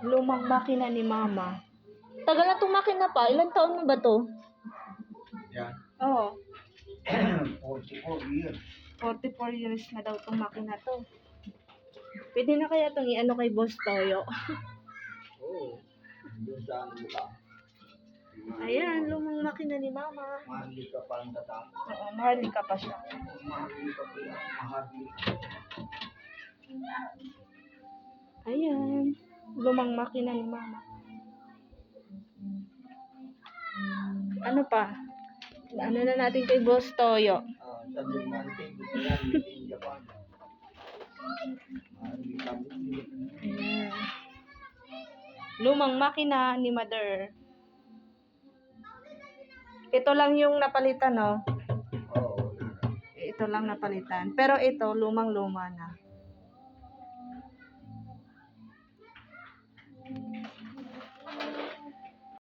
Lumang makina ni mama. Tagal na itong makina pa. Ilang taon na ba to? Yan. Oo. 44 years. 44 years na daw itong makina to. Pwede na kaya itong i-ano kay Boss Toyo. Oo. Doon sa ano ka. Ayan, lumang makina ni mama. Mahali ka pa ang tata. Oo, mahalika pa siya. Mahali ka pa yan. Mahali. Ayan, lumang makina ni mama. Ano pa? Ano na natin kay Boss Toyo? Ayan. Lumang makina ni Mother. Ito lang yung napalitan, no? Ito lang napalitan. Pero ito, lumang-luma na.